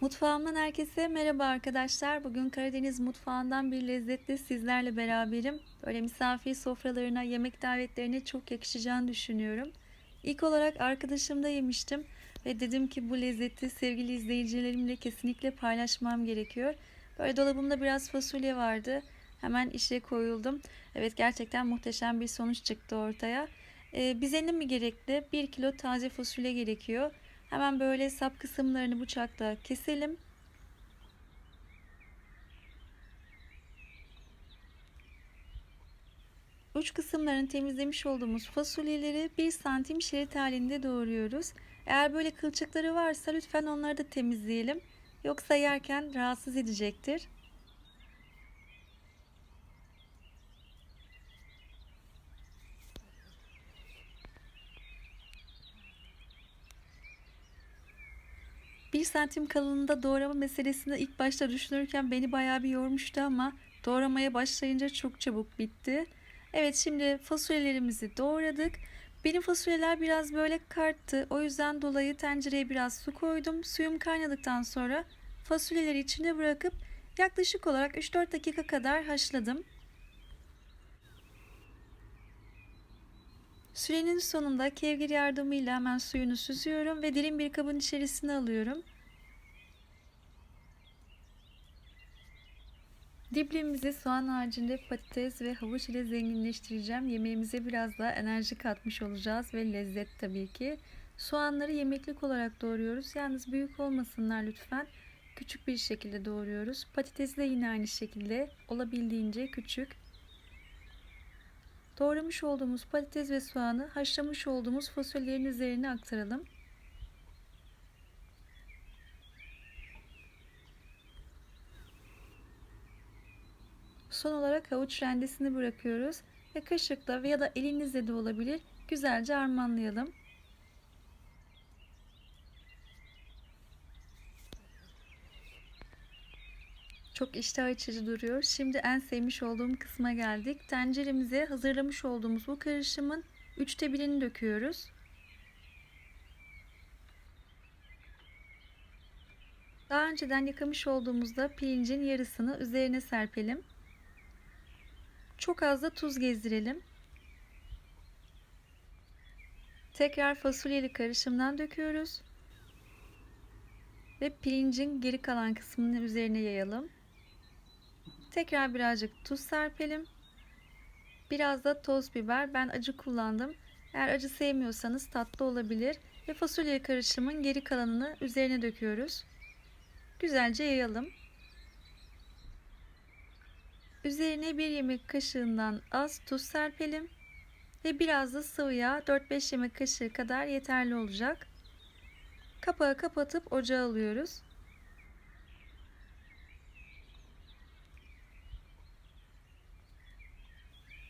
Mutfağımdan herkese merhaba arkadaşlar. Bugün Karadeniz mutfağından bir lezzetle sizlerle beraberim. Böyle misafir sofralarına, yemek davetlerine çok yakışacağını düşünüyorum. İlk olarak arkadaşımda yemiştim ve dedim ki bu lezzeti sevgili izleyicilerimle kesinlikle paylaşmam gerekiyor. Böyle dolabımda biraz fasulye vardı. Hemen işe koyuldum. Evet gerçekten muhteşem bir sonuç çıktı ortaya. Ee, bize ne mi gerekli? 1 kilo taze fasulye gerekiyor. Hemen böyle sap kısımlarını bıçakla keselim. Uç kısımlarını temizlemiş olduğumuz fasulyeleri 1 santim şerit halinde doğruyoruz. Eğer böyle kılçıkları varsa lütfen onları da temizleyelim. Yoksa yerken rahatsız edecektir. Bir santim kalınlığında doğrama meselesini ilk başta düşünürken beni bayağı bir yormuştu ama doğramaya başlayınca çok çabuk bitti. Evet şimdi fasulyelerimizi doğradık. Benim fasulyeler biraz böyle karttı. O yüzden dolayı tencereye biraz su koydum. Suyum kaynadıktan sonra fasulyeleri içine bırakıp yaklaşık olarak 3-4 dakika kadar haşladım. Sürenin sonunda kevgir yardımıyla hemen suyunu süzüyorum ve derin bir kabın içerisine alıyorum. Diplimizi soğan haricinde patates ve havuç ile zenginleştireceğim. Yemeğimize biraz daha enerji katmış olacağız ve lezzet tabii ki. Soğanları yemeklik olarak doğruyoruz. Yalnız büyük olmasınlar lütfen. Küçük bir şekilde doğruyoruz. Patatesi de yine aynı şekilde olabildiğince küçük. Doğramış olduğumuz patates ve soğanı haşlamış olduğumuz fasulyelerin üzerine aktaralım. Son olarak havuç rendesini bırakıyoruz ve kaşıkla veya da elinizle de olabilir güzelce harmanlayalım. Çok iştah açıcı duruyor. Şimdi en sevmiş olduğum kısma geldik. Tenceremize hazırlamış olduğumuz bu karışımın üçte birini döküyoruz. Daha önceden yıkamış olduğumuzda pirincin yarısını üzerine serpelim. Çok az da tuz gezdirelim. Tekrar fasulyeli karışımdan döküyoruz. Ve pirincin geri kalan kısmını üzerine yayalım. Tekrar birazcık tuz serpelim. Biraz da toz biber. Ben acı kullandım. Eğer acı sevmiyorsanız tatlı olabilir. Ve fasulye karışımın geri kalanını üzerine döküyoruz. Güzelce yayalım. Üzerine bir yemek kaşığından az tuz serpelim. Ve biraz da sıvı yağ 4-5 yemek kaşığı kadar yeterli olacak. Kapağı kapatıp ocağa alıyoruz.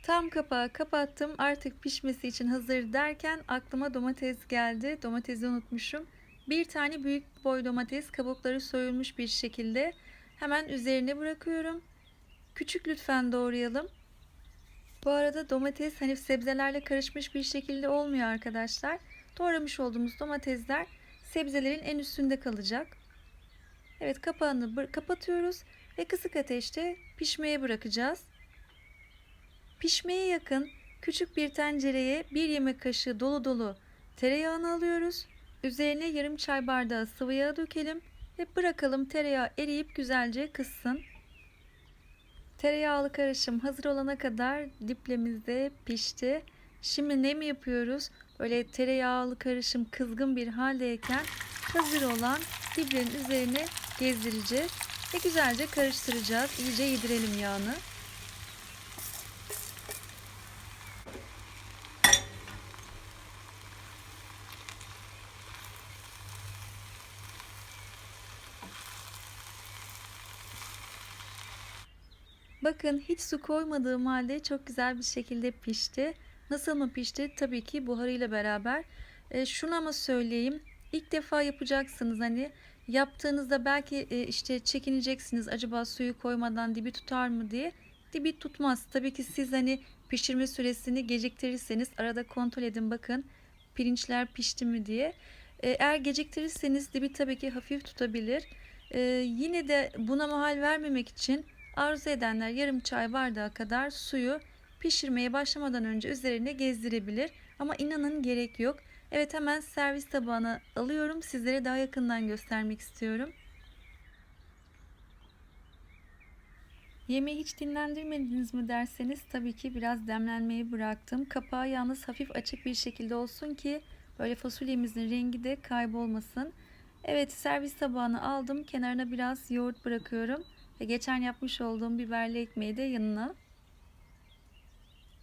Tam kapağı kapattım. Artık pişmesi için hazır derken aklıma domates geldi. Domatesi unutmuşum. Bir tane büyük boy domates kabukları soyulmuş bir şekilde hemen üzerine bırakıyorum. Küçük lütfen doğrayalım. Bu arada domates hani sebzelerle karışmış bir şekilde olmuyor arkadaşlar. Doğramış olduğumuz domatesler sebzelerin en üstünde kalacak. Evet kapağını kapatıyoruz ve kısık ateşte pişmeye bırakacağız. Pişmeye yakın küçük bir tencereye bir yemek kaşığı dolu dolu tereyağını alıyoruz. Üzerine yarım çay bardağı sıvı yağ dökelim ve bırakalım tereyağı eriyip güzelce kızsın. Tereyağlı karışım hazır olana kadar diplemizde pişti. Şimdi ne mi yapıyoruz? Böyle tereyağlı karışım kızgın bir haldeyken hazır olan diplerin üzerine gezdireceğiz ve güzelce karıştıracağız. İyice yedirelim yağını. Bakın hiç su koymadığım halde çok güzel bir şekilde pişti. Nasıl mı pişti? Tabii ki buharıyla beraber. E, şunu ama söyleyeyim. İlk defa yapacaksınız hani yaptığınızda belki e, işte çekineceksiniz acaba suyu koymadan dibi tutar mı diye. Dibi tutmaz. Tabii ki siz hani pişirme süresini geciktirirseniz arada kontrol edin bakın pirinçler pişti mi diye. E, eğer geciktirirseniz dibi tabii ki hafif tutabilir. Ee, yine de buna mahal vermemek için arzu edenler yarım çay bardağı kadar suyu pişirmeye başlamadan önce üzerine gezdirebilir. Ama inanın gerek yok. Evet hemen servis tabağına alıyorum. Sizlere daha yakından göstermek istiyorum. Yemeği hiç dinlendirmediniz mi derseniz tabii ki biraz demlenmeyi bıraktım. Kapağı yalnız hafif açık bir şekilde olsun ki böyle fasulyemizin rengi de kaybolmasın. Evet servis tabağını aldım. Kenarına biraz yoğurt bırakıyorum. Ve geçen yapmış olduğum biberli ekmeği de yanına.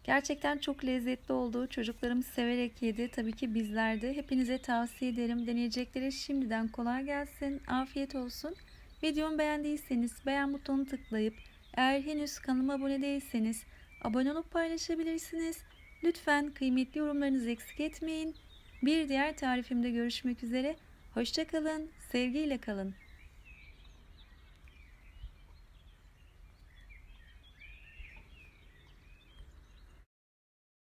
Gerçekten çok lezzetli oldu. Çocuklarım severek yedi. Tabii ki bizler de. Hepinize tavsiye ederim. Deneyeceklere şimdiden kolay gelsin. Afiyet olsun. Videomu beğendiyseniz beğen butonunu tıklayıp eğer henüz kanalıma abone değilseniz abone olup paylaşabilirsiniz. Lütfen kıymetli yorumlarınızı eksik etmeyin. Bir diğer tarifimde görüşmek üzere. Hoşçakalın, sevgiyle kalın.